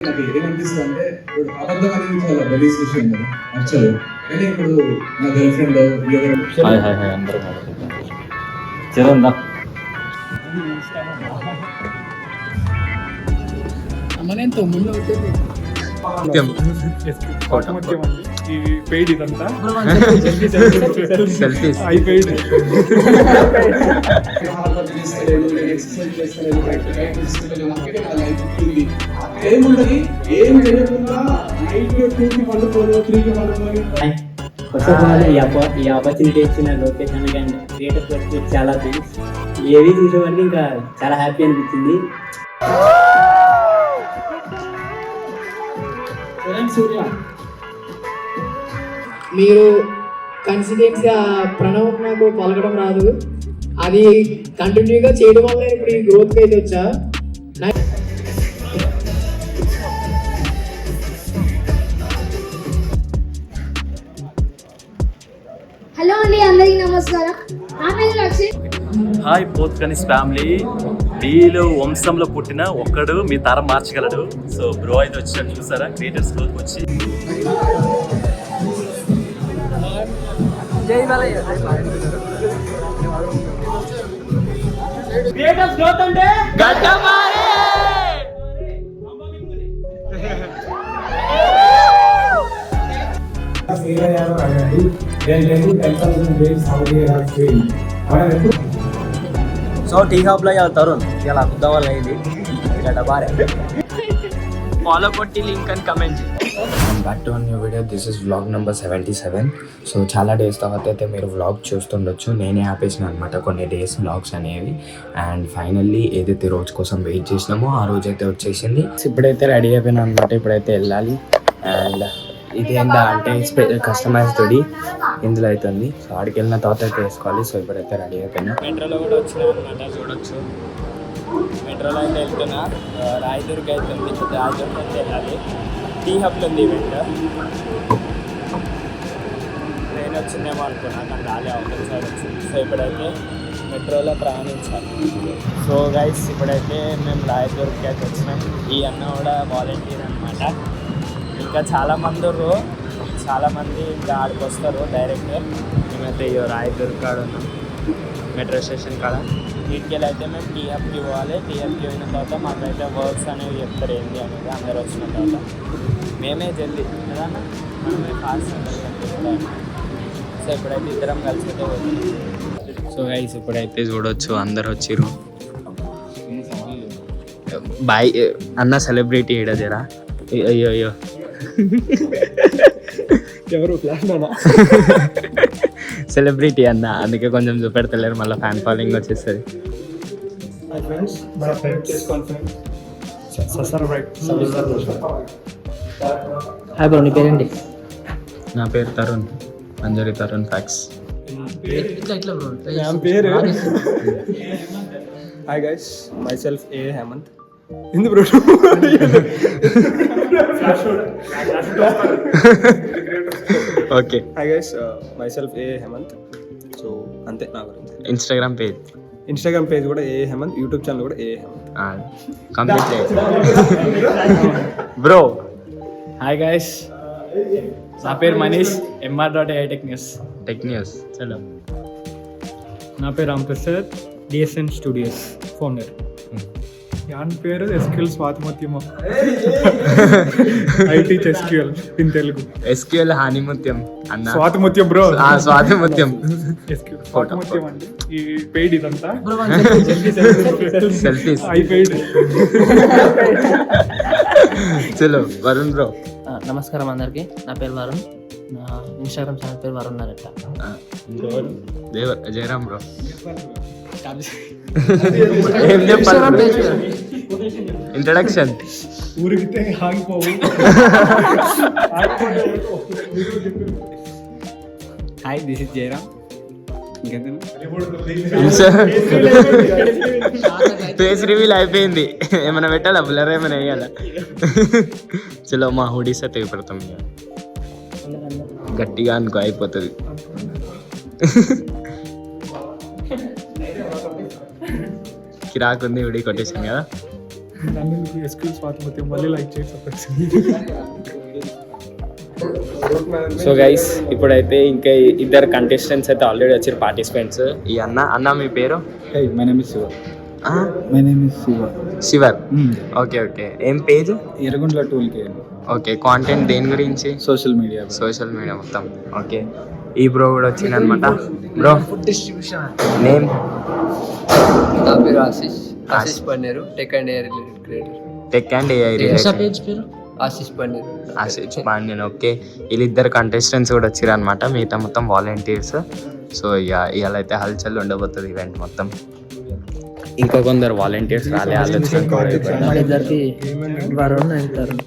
నాకు ఏమనిపిస్తుంది అంటే ఇప్పుడు అబద్ధం అనేది చాలా గలీజ్ విషయం కదా నచ్చదు కానీ ఇప్పుడు నా గర్ల్ ఫ్రెండ్ ఎవరు హాయ్ హాయ్ హాయ్ అందరూ చిరందా అమ్మనేంతో ముందు పెయిడ్ ఇదంతా సెల్ఫీస్ ఎక్సర్సైజ్ నా లైఫ్ ఉంది ఏముండదు? ఏం చేయకుండా నైట్ టూకి పండుకోను త్రీకి పండుకోని ఫస్ట్ ఆఫ్ ఆల్ ఈ ఈ ఆపర్చునిటీ ఇచ్చిన లొకేషన్ అండ్ చాలా థ్యాంక్స్ ఏవి చూసేవాడికి ఇంకా చాలా హ్యాపీ అనిపించింది. సూర్య. మీరు కన్సిస్టెన్సీగా ప్రణవం నాకు పలకడం రాదు. అది కంటిన్యూగా చేయడం వల్ల ఇప్పుడు ఈ గ్రోత్ అయితే వచ్చా? హాయ్ పోత్ కనిస్ ఫ్యామిలీ. మీలో వంశంలో పుట్టిన ఒక్కడు మీ తరం మార్చగలడు. సో బ్రో అయితే వచ్చాడు చూసారా? క్రియేటర్స్ గ్రోత్ వచ్చి. ఫెయిల్ అయ్యారు అనండి నేను రెండు టెన్ థౌసండ్ డేస్ సౌదీ ఫెయిల్ మనం ఎప్పుడు సో టీ హబ్లో తరుణ్ ఇలా అద్దావాలి అయింది. ఇలా డబారే ఫాలో కొట్టి లింక్ అని comment back to new video this is vlog number seventy seven so చాలా డేస్ తర్వాత అయితే మీరు వ్లాగ్ చూస్తుండొచ్చు. నేనే ఆపేసిన అనమాట కొన్ని డేస్ వ్లాగ్స్ అనేవి. అండ్ ఫైనల్లీ ఏదైతే రోజు కోసం వెయిట్ చేసినామో ఆ రోజు అయితే వచ్చేసింది. ఇప్పుడైతే రెడీ అయిపోయినా అనమాట ఇప్పుడైతే వెళ్ళాలి. అండ్ ఇది ఏందా అంటే కస్టమైజ్ తోడి ఇందులో అవుతుంది సో ఆడికి వెళ్ళిన తర్వాత అయితే వేసుకోవాలి. సో ఇప్పుడైతే రెడీ అయిపోయినా. మెట్రోలో కూడా వచ్చినా చూడొచ్చు. మెట్రోలో అయితే వెళ్తున్నా. ఆ, రాయదుర్గ్ అయితే ఉంది. రాయదుర్గ్ అయితే వెళ్ళాలి. టీ హబ్లో ఉంది ఈవెంట్. ట్రైన్ వచ్చిందేమో అనుకున్నా కానీ రాలే అవతల సైడ్ వచ్చింది. సో ఇప్పుడైతే మెట్రోలో ప్రయాణించాలి. సో గైస్ ఇప్పుడైతే మేము రాయదుర్గ్కి అయితే వచ్చినాం. ఈ అన్న కూడా వాలంటీర్ అనమాట ఇంకా చాలామంది చాలామంది ఇంకా ఆడికి వస్తారు డైరెక్ట్. మేమైతే రాయదుర్గ్ కాడ ఉన్నాం మెట్రో స్టేషన్ కాడ. వీటికి అయితే మేము టీఎఫ్కి పోవాలి. టీఎఫ్కి పోయిన తర్వాత మాకైతే వర్క్స్ అనేవి చెప్తారు ఏంటి అనేది అందరు వచ్చిన తర్వాత. మేమే జల్దీ కదా? మనమే ఫాస్ట్ సో ఇప్పుడైతే ఇద్దరం కలిసి అయితే పోతున్నాం. సో గైస్ ఇప్పుడైతే చూడొచ్చు అందరు వచ్చిర్రు. బాయ్ అన్న సెలబ్రిటీ ఏడా జరా? అయ్యో అయ్యో. ఎవరు సెలబ్రిటీ అన్న? అందుకే కొంచెం చూపెడతలేరు మళ్ళీ ఫ్యాన్ ఫాలోయింగ్ వచ్చేస్తుంది. ఫ్రెండ్స్ మన ఫ్రెండ్ చేసుకోండి ఫ్రెండ్స్ ససర్ రైట్ హాయ్ బ్రో నీ పేరేంటి? నా పేరు తరుణ్. అంజరి తరుణ్ ఫ్యాక్స్ నా పేరు hi guys myself a Hemanth Indu bro okay hi guys myself a Hemanth so అంతే నా గురించి ఇన్స్టాగ్రామ్ పేజ్ ఇన్స్టాగ్రామ్ పేజ్ కూడా ఏ హేమంత్ యూట్యూబ్ ఛానల్ కూడా a Hemanth complete bro hi guys నా పేరు Manish. MR dot a tech news tech news చలో నా పేరు Ram Prasad DSN studios founder an పేరు SQL స్వాతిమత్యమ. I teach SQL in Telugu. SQL హానిముత్యం అన్న. స్వాతిమత్యం bro. ఆ, స్వాతిముత్యం. స్వాతిమత్యం అండి. ఈ పెయిడ్ ఇదంతా? సెల్ఫీస్ ఐ పెయిడ్ చలో వరుణ్ బ్రో నమస్కారం అందరికీ. నా పేరు వరుణ్ ఇన్స్టాగ్రామ్ ఛానల్ పేరు వరుణ్ నరట్ట దేవ జయరామ్ బ్రో. ఏం చెప్పాలి? ఇంట్రడక్షన్ ఊరికితే ఆగిపోవు. Hi this is Jayaram face reveal అయిపోయింది. ఏమైనా పెట్టాలా? బ్లర్ ఏమైనా వేయాలా? చలో మా హుడీస్ అయితే పెడతాం ఇక. గట్టిగా అనుకో అయిపోతుంది. కిరాక్ ఉంది హుడీ కొట్టేసాం కదా? సో గైస్ ఇప్పుడైతే ఇంకా ఇద్దరు కంటెస్టెంట్స్ అయితే ఆల్రెడీ వచ్చారు పార్టిసిపెంట్స్ ఈ అన్న అన్న మీ పేరు? My name is Shiva? My name is Shiva శివర్ okay okay ఏం పేజ్ ఎర్రగుంట్ల టూల్ కే ఓకే కాంటెంట్ దేని గురించి? సోషల్ మీడియా సోషల్ మీడియా మొత్తం. ఓకే ఈ బ్రో కూడా వచ్చింది అనమాట బ్రో నేమ్ నా పేరు Ashish. Ashish. Panneer tech and AI related creator tech and AI page పేరు? ఆశిష్ పన్నీర్. ఆశిష్ పాండ్యన్ ఓకే వీళ్ళిద్దరు కంటెస్టెంట్స్ కూడా వచ్చారు అనమాట మిగతా మొత్తం వాలంటీర్స్ సో ఇక ఇవాళ అయితే హల్చల్ ఉండబోతుంది ఈవెంట్ మొత్తం. ఇంకా కొందరు వాలంటీర్స్ రాలే వరుణ్ తరుణ్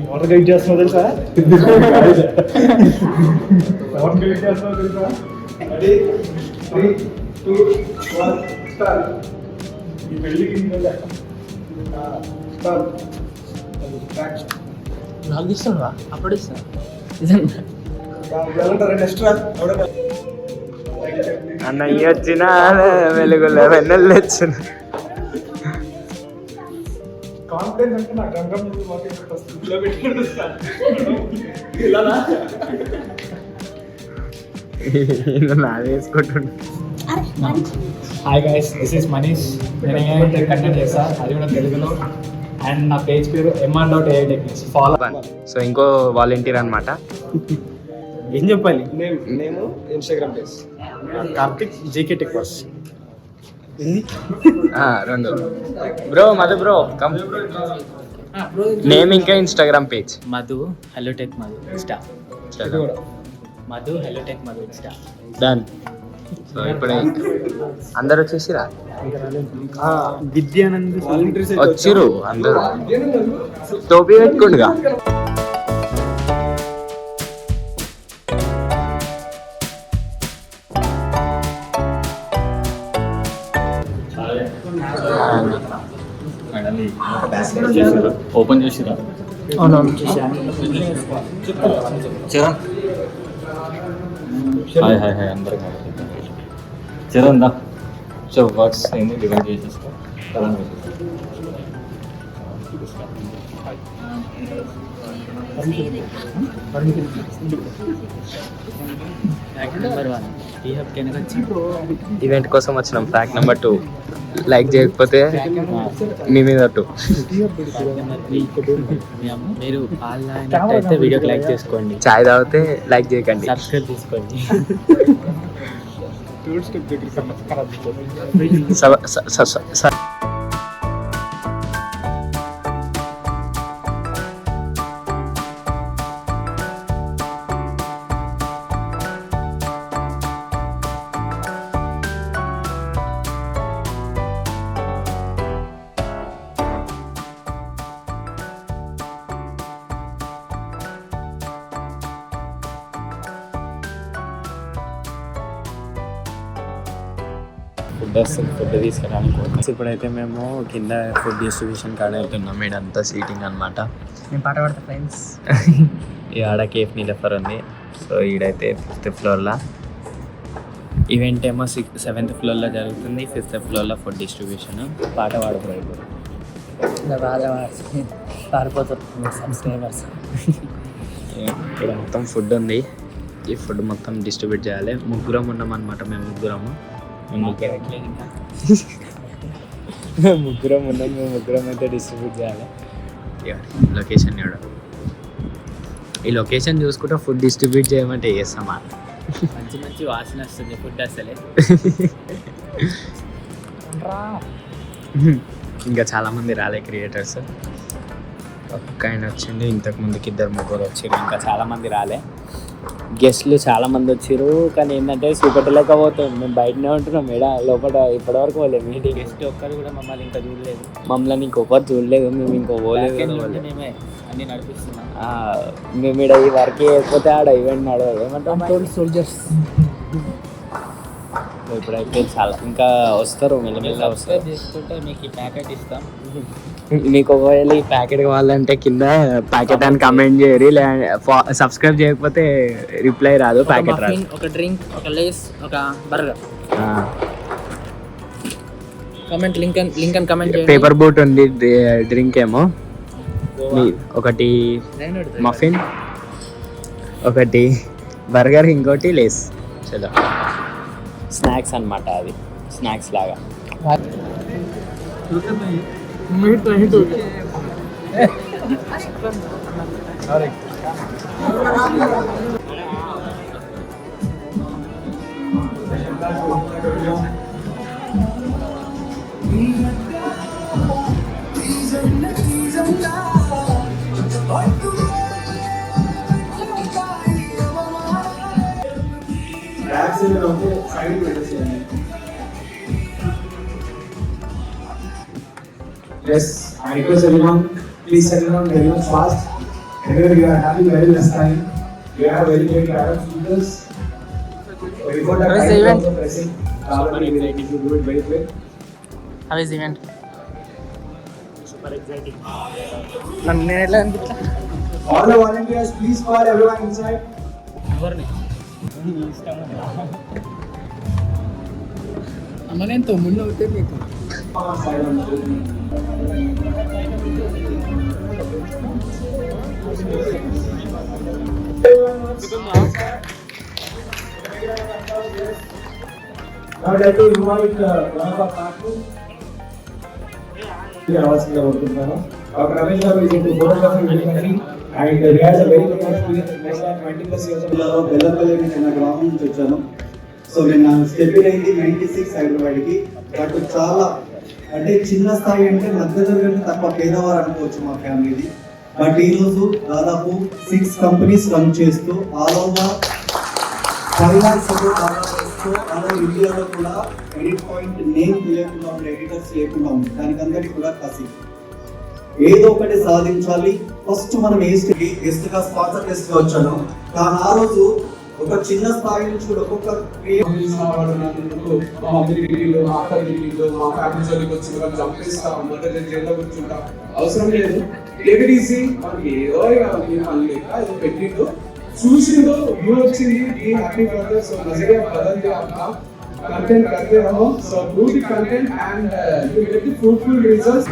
ఎవరు గైడ్ చేస్తున్నావు తెలుసా? ఎవరు గైడ్ చేస్తున్నావు తెలుసా? Ready three two one start ఈ పెళ్ళికి నాకు ఇస్తున్నా అప్పుడు ఇస్తా నెక్స్ట్ అన్న ఈ వచ్చిన వెలుగులో వెన్నెల్లు వచ్చిన కాన్ఫిడెన్స్ అంటే నా గంగమ్మ ముందు మాకు ఫస్ట్ ఇలా పెట్టుకుంటూ start. ఇలానా నాది వేసుకుంటుండే hi guys this is Manish నేను ఏఐ కంటెంట్ చేస్తా. అది కూడా తెలుగులో. అండ్ నా పేజ్ పేరు MR dot AI techniques follow so ఇంకో వాలంటీర్ అనమాట ఏం చెప్పాలి? నేను నేను Instagram page Karthik GK tech verse రెండు. Bro Madhu bro come name ఇంకా Instagram page Madhu hello tech Madhu insta Madhu hello tech Madhu insta done so ఇప్పుడు అందరు వచ్చేసిరా? విద్యానంద్ వచ్చిరు అందరూ. టోపీ పెట్టుకుండుగా. ఓపెన్ చేసిరా? అవునవును. చూసాను చరణ్ హాయ్ హాయ్ హాయ్ అందరం చరణ్ దా సో వర్క్స్ ఏంది డివైడ్ వచ్చి ఈవెంట్ కోసం వచ్చినాం. ఫ్యాక్ట్ నెంబర్ టూ లైక్ చేయకపోతే మీ మీద టూ మీరు అయినట్టయితే వీడియోకి లైక్ చేసుకోండి. చాయ్ తాగితే లైక్ చేయకండి. సబ్స్క్రైబ్ చేసుకోండి. థర్డ్ స్టెప్ స- ఫుడ్ తీసుకురానికి ఇప్పుడైతే మేము కింద ఫుడ్ డిస్ట్రిబ్యూషన్ కాడ వెళ్తున్నాం. ఇదంతా సీటింగ్ అనమాట నేను పాట పాడతా ఫ్రెండ్స్ ఈ ఆడ కేఫ్ నీలఫర్ ఉంది. సో ఈడైతే ఫిఫ్త్ ఫ్లోర్లో ఈవెంట్ ఏమో సిక్స్ సెవెంత్ ఫ్లోర్లో జరుగుతుంది. ఫిఫ్త్ ఫ్లోర్లో ఫుడ్ డిస్ట్రిబ్యూషన్ పాట సబ్స్క్రైబర్స్ ఇక్కడ మొత్తం ఫుడ్ ఉంది. ఈ ఫుడ్ మొత్తం డిస్ట్రిబ్యూట్ చేయాలి. ముగ్గురం ఉన్నాం అనమాట మేము ముగ్గురము. మేము ముగ్గురం ఉన్నాం మేము ముగ్గురం అయితే డిస్ట్రిబ్యూట్ చేయాలి లొకేషన్ ఈ లొకేషన్ చూసుకుంటే ఫుడ్ డిస్ట్రిబ్యూట్ చేయమంటే చేస్తామా మంచి మంచి వాసన వస్తుంది ఫుడ్ అసలే ఇంకా చాలా మంది రాలే క్రియేటర్స్ ఒక్క ఆయన వచ్చిండు ఇంతకు ముందుకి ఇద్దరు ముగ్గురు వచ్చారు ఇంకా చాలా మంది రాలే గెస్ట్లు చాలా మంది వచ్చారు కానీ ఏంటంటే చూపెట్టలేకపోతాం మేము బయటనే ఉంటున్నాం. మేడ లోపల ఇప్పటివరకు పోలేదు మీటింగ్ గెస్ట్ ఒక్కరు కూడా మమ్మల్ని ఇంకా చూడలేదు. మమ్మల్ని ఇంకొకరు చూడలేదు. మేము ఇంకో పోలేదు. మేమే అన్ని నడిపిస్తున్నాం. మేము ఇక్కడ ఈ వర్క్ చేయకపోతే ఆడ ఈవెంట్ నడవదు. ఏమంటాం సోల్జర్స్ ఇప్పుడైతే చాలా ఇంకా వస్తారు మెల్లమెల్ల వస్తారు. చేసుకుంటే మీకు ఈ ప్యాకెట్ ఇస్తాం. మీకు ఒకవేళ ఈ ప్యాకెట్ కావాలంటే కింద ప్యాకెట్ అని కమెంట్ చేయరు సబ్స్క్రైబ్ చేయకపోతే రిప్లై రాదు ప్యాకెట్ రాదు. ఒక డ్రింక్ ఒక లేస్ ఒక బర్గర్ కమెంట్ లింక్ లింక్ అని కమెంట్ చేయండి. పేపర్ బోట్ ఉంది డ్రింక్ ఏమో. ఒకటి మఫిన్ ఒకటి బర్గర్ ఇంకోటి లేస్ చలో. స్నాక్స్ అన్నమాట అది. స్నాక్స్ లాగా. బ్యాగ్స్ ఏమైనా ఉంటే సైడ్ పెట్టేసేయండి Yes, I request everyone, please settle down very much fast. Anyway, we are having very less time. We have very great talent speakers. So before that, I event? also pressing. Super exciting. If you do it very quick. How is the event? Super exciting. All the volunteers, please call everyone inside. ಮನೆಂತ ಮುನ್ನೂರು ಬೇಕು అవుతే మీకు Side on the- Now I'd like to invite uh, one of our partners. రావాల్సిందిగా కోరుకుంటున్నాను doctor Ramesh గారు is into photography very much and he has a very good experience in more than 20 plus years of జిల్లాలో బెల్లంపల్లి నేను నా గ్రామం నుంచి వచ్చాను so నేను స్టెప్ అయింది నైన్టీ సిక్స్ హైదరాబాద్కి బట్ చాలా అంటే చిన్న స్థాయి అంటే మధ్యతరగతి తప్ప పేదవారు అనుకోవచ్చు మా ఫ్యామిలీది బట్ ఈరోజు దాదాపు సిక్స్ కంపెనీస్ రన్ చేస్తూ ఆల్ ఓవర్ ఫైనాన్స్ చేస్తూ ఇండియాలో కూడా ఎడిట్ పాయింట్ నేమ్ లేకుండా ఉంది ఎడిటర్స్ లేకుండా ఉంది. దానికి అందరికీ కూడా కసి. ఏదో ఒకటి సాధించాలి. ఫస్ట్ మనం ఏ గెస్ట్గా స్పాన్సర్ గెస్ట్గా వచ్చాను కానీ ఆ రోజు ఒక చిన్న స్థాయి నుంచి కూడా ఒక్కొక్క క్రియేట్ మా మమ్మీ డిగ్రీలో మా అక్క డిగ్రీలో మా ఫ్యామిలీ జోలికి వచ్చి వాళ్ళు చంపేస్తా మొదట జైల్లో కూర్చుంటా. అవసరం లేదు. టేక్ ఈజీ మనకి ఏదో ఇక లేక ఏదో పెట్టిండు చూసిందో వ్యూ వచ్చింది ఈ హ్యాపీ బ్రదర్స్ సో నజరియా బదల్ आपका कंटेंट करते रहो so do the content and you get the fruitful results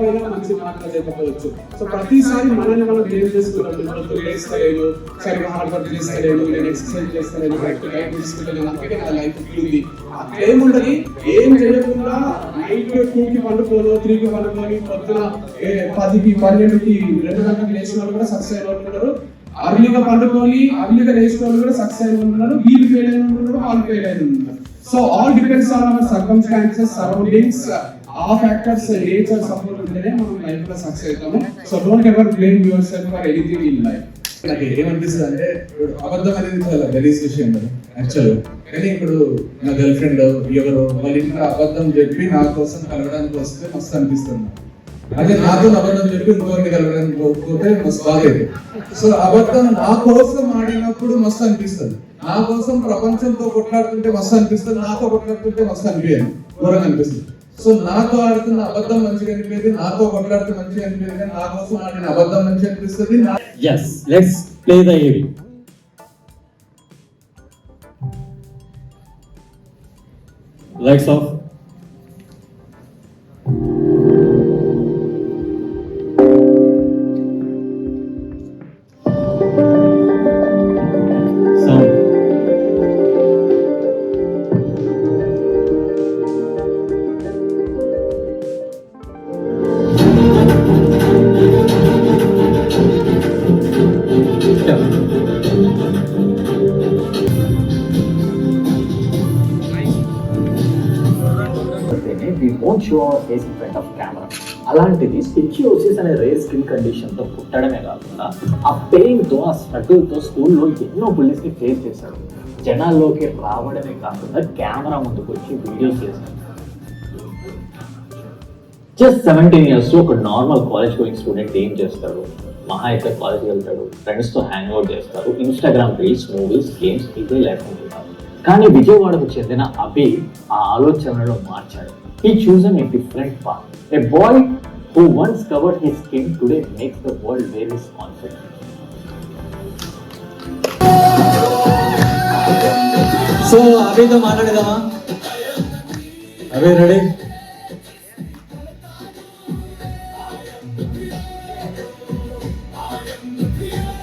అయినా మంచి మాటలు చెప్పవచ్చు సో ప్రతిసారి మనల్ని మనం బ్లేమ్ చేసుకున్నాం ఇప్పుడు చేస్తలేదు సరిగా హార్డ్ వర్క్ చేస్తలేదు నేను ఎక్సర్సైజ్ చేస్తలేదు కరెక్ట్ డైట్ తీసుకుంటలేదు అందుకే నా లైఫ్ ఉంది ఏముండదు ఏం చేయకుండా నైట్ టూ కి పండుకోను త్రీ కి పండుకొని పొద్దున ఏ, పదికి పన్నెండుకి రెండు గంటలకు లేచిన వాళ్ళు కూడా సక్సెస్ అయిన వాళ్ళు పండుకొని అర్లీగా లేచిన కూడా సక్సెస్ అయిన వాళ్ళు ఉన్నారు. వీళ్ళు ఫెయిల్ అయిన వాళ్ళు ఉన్నారు వాళ్ళు ఫెయిల్ అయిన వాళ్ళు ఉన్నారు. So all depends on our circumstances surroundings ఆ ఫ్యాక్టర్స్ నేచర్ సపోర్ట్ ఉంటేనే మనం లైఫ్లో సక్సెస్ అవుతాము. So don't ever blame yourself for anything in life నాకు ఏమనిపిస్తుంది అంటే ఇప్పుడు అబద్ధం అనేది చాలా గలీజ్ విషయం కదా యాక్చువల్ కానీ ఇప్పుడు నా గర్ల్ ఫ్రెండ్ ఎవరు వాళ్ళ ఇంట్లో అబద్ధం చెప్పి నా కోసం కలవడానికి వస్తే మస్తు అనిపిస్తుంది. అదే నాతో అబద్ధం చెప్పి ఇంకొకరిని కలవడానికి పోతే మస్తు బాగలేదు సో అబద్ధం నా కోసం ఆడినప్పుడు మస్తు అనిపిస్తుంది. నా కోసం ప్రపంచంతో కొట్లాడుతుంటే మస్తు అనిపిస్తుంది నాతో కొట్లాడుతుంటే మస్తు అనిపించదు ఘోరంగా అనిపిస్తుంది. సో నాతో ఆడుతున్న అబద్ధం మంచిగా అనిపేది నాతో కొట్లాడితే మంచిగా అనిపేది కానీ నా కోసం ఆడిన అబద్ధం మంచిగా అనిపిస్తుంది ఎస్ లెట్స్ ప్లే ద ఏవి లైట్స్ ఆఫ్ అనే రేర్ స్కిన్ కండిషన్తో పుట్టడమే కాకుండా ఆ పెయిన్తో ఆ స్ట్రగుల్తో స్కూల్లో ఎన్నో బుల్లీస్ని ఫేస్ చేశాడు. జనాల్లోకి రావడమే కాకుండా కెమెరా ముందుకు వచ్చి వీడియోస్ చేశాడు. జస్ట్ సెవెంటీన్ ఇయర్స్ ఒక నార్మల్ కాలేజ్ గోయింగ్ స్టూడెంట్ ఏం చేస్తాడు? మహా అయితే కాలేజ్కి వెళ్తాడు. ఫ్రెండ్స్తో హ్యాంగ్ అవుట్ చేస్తారు. ఇన్స్టాగ్రామ్ రీల్స్ మూవీస్ గేమ్స్ ఇవే లేకుంటున్నారు కానీ విజయవాడకు చెందిన అభి ఆ ఆలోచనలో మార్చాడు. ఈ chosen a different path. A boy who once covered his skin today makes the world wear his confidence. So అభితో మాట్లాడేదామా అభి రెడీ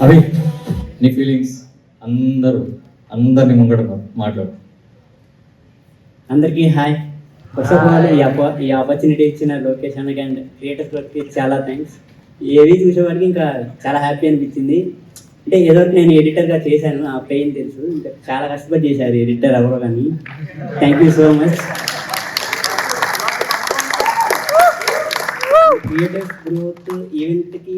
అభి నీ ఫీలింగ్స్ అందరూ అందరిని ముంగడ మాట్లాడు అందరికీ హాయ్ ఫస్ట్ ఆఫ్ ఆల్ ఈ ఆపర్చునిటీ ఇచ్చిన లొకేషన్కి అండ్ క్రియేటర్స్ వర్క్కి చాలా థ్యాంక్స్ ఏవి చూసేవారికి ఇంకా చాలా హ్యాపీ అనిపించింది. అంటే ఏదో ఒకటి నేను ఎడిటర్గా చేశాను ఆ పెయిన్ తెలుసు. ఇంకా చాలా కష్టపడి చేశారు ఎడిటర్ ఎవరో కానీ thank you so much creators growth ఈవెంట్కి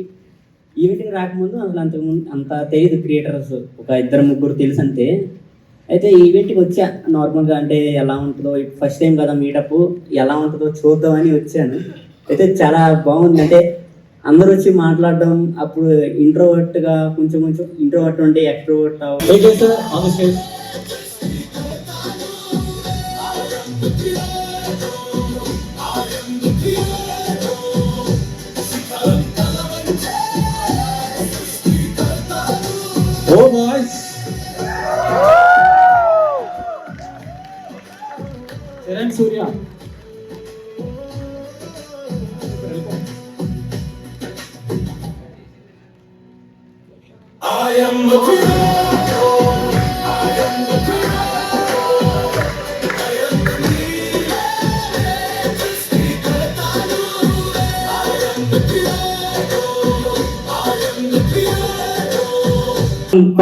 ఈవెంట్కి రాకముందు అసలు అంతకుముందు అంత తెలియదు క్రియేటర్స్ ఒక ఇద్దరు ముగ్గురు తెలుసు అంతే అయితే ఈ ఈవెంట్కి వచ్చా నార్మల్గా అంటే ఎలా ఉంటుందో. ఫస్ట్ టైం కదా మీటప్ ఎలా ఉంటుందో చూద్దామని వచ్చాను. అయితే చాలా బాగుంది. అంటే అందరూ వచ్చి మాట్లాడడం అప్పుడు ఇంట్రోవర్ట్గా కొంచెం కొంచెం ఇంట్రోవర్ట్ ఉంటే ఎక్స్ట్రోవర్ట్ ఆన్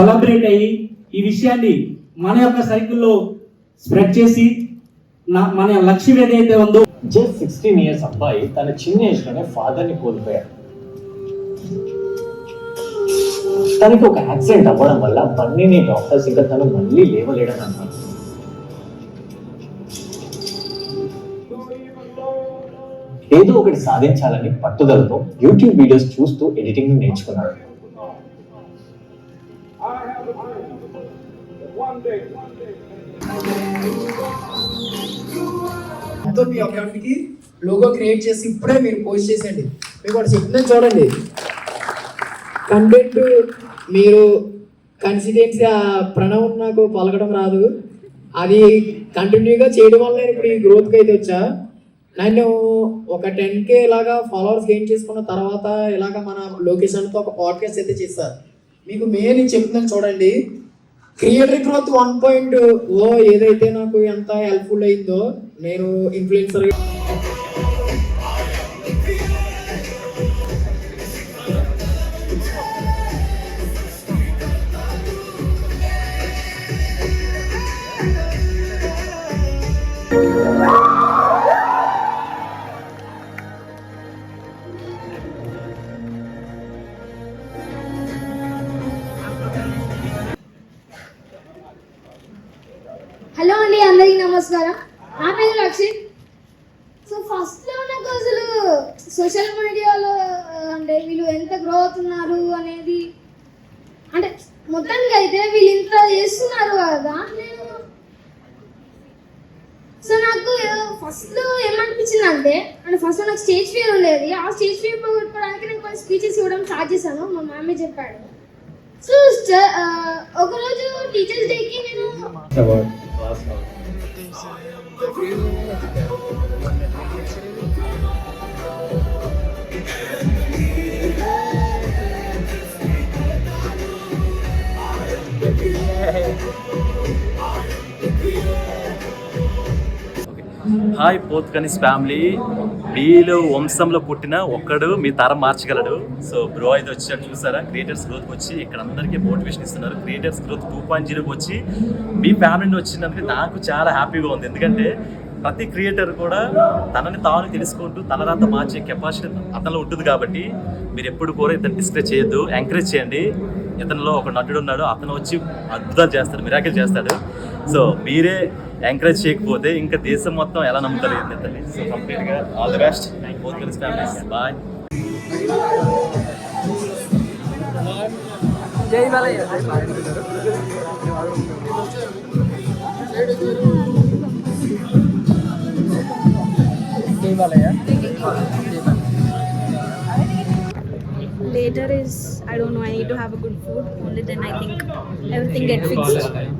కొలాబరేట్ అయ్యి ఈ విషయాన్ని మన యొక్క సైకిల్లో స్ప్రెడ్ చేసి నా మన లక్ష్యం ఏదైతే ఉందో జస్ట్ సిక్స్టీన్ ఇయర్స్ అబ్బాయి తన చిన్న ఏజ్లోనే ఫాదర్ని కోల్పోయాడు. తనకి ఒక యాక్సిడెంట్ అవ్వడం వల్ల బన్నీని డాక్టర్స్ ఇంకా తను మళ్ళీ లేవలేడని అన్నారు ఏదో ఒకటి సాధించాలని పట్టుదలతో యూట్యూబ్ వీడియోస్ చూస్తూ ఎడిటింగ్ నేర్చుకున్నాడు. మొత్తం మీ అకౌంట్కి లోగో క్రియేట్ చేసి ఇప్పుడే మీరు పోస్ట్ చేసేయండి. మీకు ఒకటి చెప్తున్నాను చూడండి. కంటెంట్ మీరు కన్సిస్టెన్సీ ప్రణవ్ నాకు పలకడం రాదు. అది కంటిన్యూగా చేయడం వల్ల నేను ఇప్పుడు ఈ గ్రోత్కి అయితే వచ్చా. నన్ను ఒక టెన్ కే ఇలాగా ఫాలోవర్స్ గెయిన్ చేసుకున్న తర్వాత ఇలాగ మన లొకేషన్తో ఒక పాడ్కాస్ట్ అయితే చేస్తారు మీకు మెయిన్ చెప్తున్నాను చూడండి. క్రియేటర్ గ్రోత్ వన్ పాయింట్ ఓ ఏదైతే నాకు ఎంత హెల్ప్ఫుల్ అయిందో నేను ఇన్ఫ్లుయెన్సర్ నా పేరు రక్షిత్ సో ఫస్ట్లో నాకు అసలు సోషల్ మీడియాలో అంటే వీళ్ళు ఎంత గ్రో అవుతున్నారు అనేది అంటే మొత్తానికి అయితే వీళ్ళు ఇంత చేస్తున్నారు కదా నేను సో నాకు ఫస్ట్లో ఏమనిపించింది అంటే అంటే ఫస్ట్ నాకు స్టేజ్ ఫియర్ ఉండేది. ఆ స్టేజ్ ఫియర్ పోగొట్టుకోవడానికి నేను కొన్ని స్పీచెస్ ఇవ్వడం స్టార్ట్ చేశాను. మా మామే చెప్పాడు. సో ఒకరోజు టీచర్స్ డేకి నేను Thank you. హాయ్ పోత్కనిస్ ఫ్యామిలీ. మీలో వంశంలో పుట్టిన ఒక్కడు మీ తరం మార్చగలడు. సో బ్రో అయితే వచ్చాడు చూసారా? క్రియేటర్స్ గ్రోత్కి వచ్చి ఇక్కడ అందరికీ మోటివేషన్ ఇస్తున్నారు. క్రియేటర్స్ గ్రోత్ టూ పాయింట్ జీరోకి వచ్చి మీ ఫ్యామిలీని వచ్చినందుకు నాకు చాలా హ్యాపీగా ఉంది. ఎందుకంటే ప్రతి క్రియేటర్ కూడా తనని తాను తెలుసుకుంటూ తనదంతా మార్చే కెపాసిటీ అతనిలో ఉంటుంది కాబట్టి మీరు ఎప్పుడు కూడా ఇతను డిస్కరేజ్ చేయొద్దు. ఎంకరేజ్ చేయండి. ఇతనిలో ఒక నటుడు ఉన్నాడు. అతను వచ్చి అద్భుతాలు చేస్తాడు మిరాకిల్ చేస్తాడు. సో మీరే ఎంకరేజ్ చేయకపోతే ఇంకా దేశం మొత్తం ఎలా నమ్ముతారు ఇతన్ని సో కంప్లీట్గా ఆల్ ది బెస్ట్ బోత్ కలిసి families bye Jai Balayya Later is I don't know. I need to have a good food. Only then I think everything get fixed.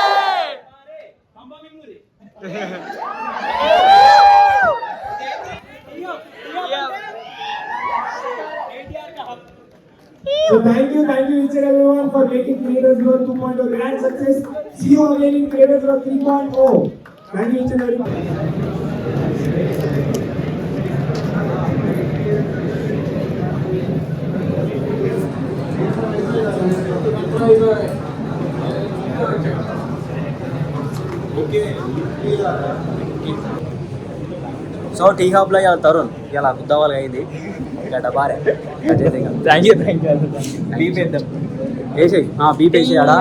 So thank you, thank you each and everyone for making Creators Growth 2.0 grand success. See you again in Creators Growth 3.0. Thank you each and everyone. So tea హబ్లో ఇలా తరుణ్. ఇలా గుద్దవాళ్ళకి అయింది. గడ్డ బారే thank you thank you beep వేద్దాం. వేసేయి. Beep వేసేయాలా?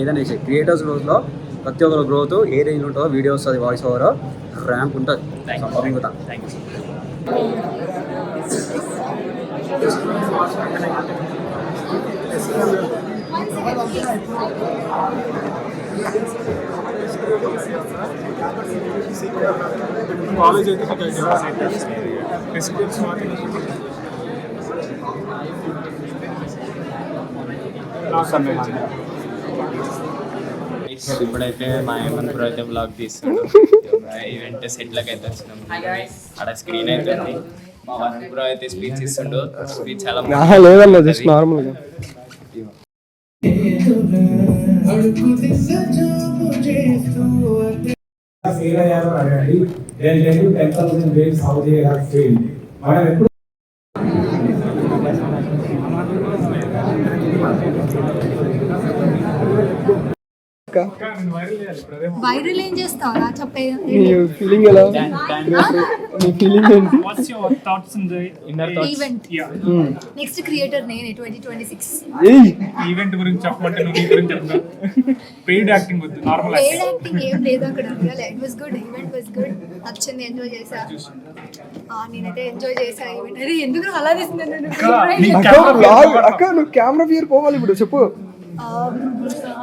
ఏదైనా వేసేయి. క్రియేటర్స్ గ్రోత్లో ప్రతి ఒక్కరు గ్రోత్ ఏ రేంజ్ ఉంటుందో వీడియో వస్తుంది వాయిస్ ఓవర్ ర్యాంప్ ఉంటుంది థ్యాంక్ యూ కాలేజ్ అయితే మీకు ఇప్పుడైతే మా హేమంత్ బ్రో అయితే బ్లాగ్ తీస్తాడు ఈవెంట్ సెట్లకి అయితే వచ్చినాం. అక్కడ స్క్రీన్ అయితే ఉంది. మా బ్రో అయితే స్పీచ్ ఇస్తుండు. స్పీచ్ చాలా లేదన్న జస్ట్ నార్మల్గా ఫెయిల్ అయ్యారో అడగండి. నేను రెండు ten thousand ways how they have fail మనం ఎప్పుడు వైరల్ ఏం చేస్తావా చెప్పే. ఫీలింగ్ ఎలా? నీ ఫీలింగ్ ఏంటి? What's your thoughts in the inner event next creator నేనే ట్వంటీ ట్వంటీ సిక్స్ ఈవెంట్ గురించి చెప్పమంటే నువ్వు నీ గురించి చెప్తా పెయిడ్ యాక్టింగ్ వద్దు నార్మల్ పేడ్ యాక్టింగ్. ఏం లేదు అక్కడ. It was good event was good నచ్చింది ఎంజాయ్ ఆ, నేనైతే ఎంజాయ్ చేసా ఈవెంట్ అరే ఎందుకు అలా నువ్వు? కెమెరా ఫియర్ పోవాలి ఇప్పుడు చెప్పు.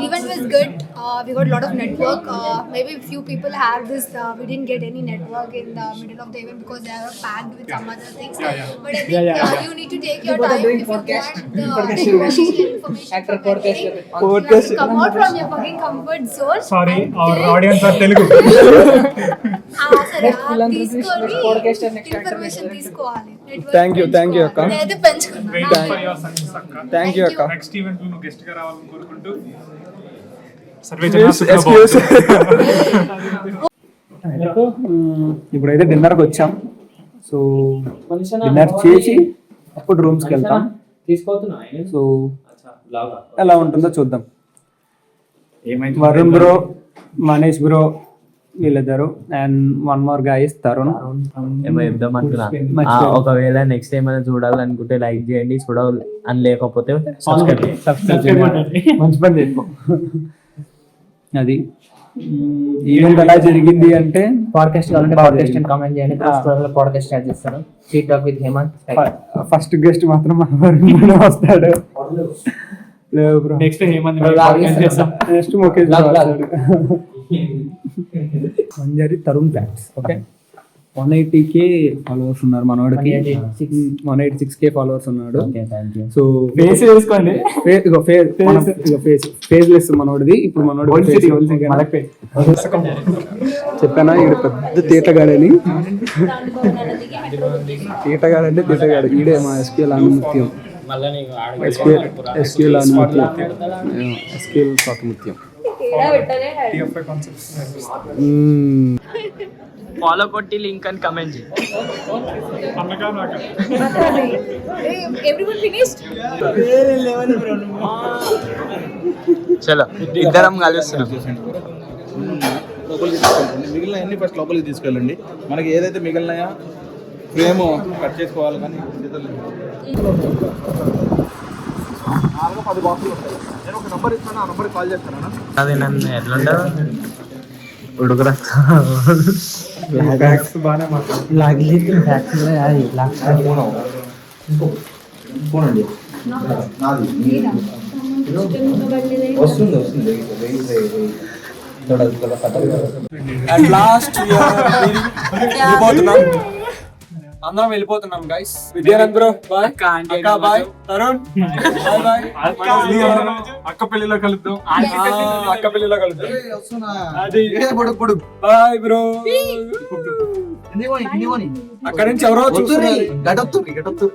Event was good. Uh, we got a lot of network. Uh, maybe few people have this. Uh, we didn't get any network in the middle of the event because they are packed with some other things. But I think uh, you need to take your time if you want the information. from the thing. You have to come out from your fucking comfort zone. ఆ, తీసుకొని information తీసుకోవాలి Network Thank you, thank you, అక్క. Thank you అక్క next event నువ్వు గెస్ట్గా రావాలని కోరుకుంటూ. ఇప్పుడైతే డిన్నర్కి వచ్చాం. సో డిన్నర్ చేసి అప్పుడు రూమ్స్కి వెళ్తాం. సో ఎలా ఉంటుందో చూద్దాం. వరుణ్ బ్రో మనీష్ బ్రో వీళ్ళిద్దరు and one more guys Tarun. ఏమో చెప్దాం అనుకున్నా. ఒకవేళ నెక్స్ట్ టైం అయినా చూడాలనుకుంటే లైక్ చేయండి చూడాలి అని లేకపోతే మంచి పని చేసుకో అది. ఈవెంట్ ఎలా జరిగింది అంటే పాడ్కాస్ట్ కావాలంటే పాడ్కాస్ట్ అని కామెంట్ చేయండి. పాడ్కాస్ట్ స్టార్ట్ చేస్తాను. Sweet talk with Hemanth first guest మాత్రం మన వస్తాడు. లేవు bro next Hemanth next Mukesh Manjari Tarun facts okay one eighty K followers ఉన్నారు మనోడికి. 186. One eighty six K followers ఉన్నాడు. సో ఫేస్ వేసుకోండి ఫేస్ ఫేస్ ఫేస్ లెస్ మనోడిది. ఇప్పుడు మనోడి చెప్పానా? ఇక్కడ పెద్ద తీటగాడని. తీటగాడంటే తీటగాడు. ఈడే మా ఎస్కేల్ అనుమత్యం. ఎస్కేల్ ఎస్కేల్ అనుమత్యం. ఎస్కేల్ స్వాతముత్యం ఫాలో కొట్టి లింక్ అని కమెంట్ చేయి? చలో ఇద్దరం కలుస్తున్నాం. లోపలికి తీసుకెళ్ళండి మిగిలిన అన్ని ఫస్ట్ లోపలికి తీసుకెళ్ళండి. మనకి ఏదైతే మిగిలినాయో ఫ్రేమ్ కట్ చేసుకోవాలి కానీ పది బాక్సులు ఉంటాయి. నేను ఒక నంబర్ ఇస్తాను ఆ నంబర్ కాల్ చేస్తాను అది నన్ను ఎట్లుంటా ఉడుకురా. బ్యాగ్స్ బాగానే పోనండి వస్తుంది వస్తుంది అట్ లాస్ట్ వెళ్ళిపోతున్నాం అందరం వెళ్ళిపోతున్నాం గైస్ విద్యానంద్ బ్రో బాయ్ అక్క బాయ్ తరుణ్ బాయ్ బాయ్ అక్క పెళ్ళిలో కలుద్దాం. అక్క పెళ్ళిలో కలుద్దాం. అది. బాయ్ బ్రో అక్కడ నుంచి ఎవరో చూస్తున్నారు. గడొత్తు గడొత్తు